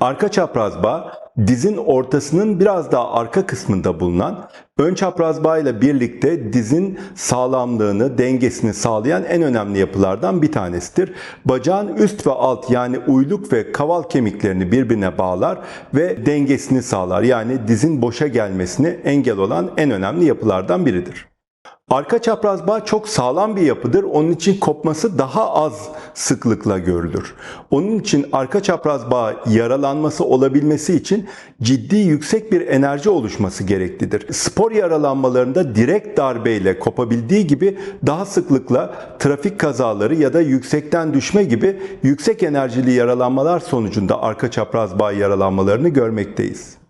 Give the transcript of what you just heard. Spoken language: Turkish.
Arka çapraz bağ dizin ortasının biraz daha arka kısmında bulunan ön çapraz bağ ile birlikte dizin sağlamlığını, dengesini sağlayan en önemli yapılardan bir tanesidir. Bacağın üst ve alt yani uyluk ve kaval kemiklerini birbirine bağlar ve dengesini sağlar. Yani dizin boşa gelmesine engel olan en önemli yapılardan biridir. Arka çapraz bağ çok sağlam bir yapıdır. Onun için kopması daha az sıklıkla görülür. Onun için arka çapraz bağ yaralanması olabilmesi için ciddi yüksek bir enerji oluşması gereklidir. Spor yaralanmalarında direkt darbeyle kopabildiği gibi daha sıklıkla trafik kazaları ya da yüksekten düşme gibi yüksek enerjili yaralanmalar sonucunda arka çapraz bağ yaralanmalarını görmekteyiz.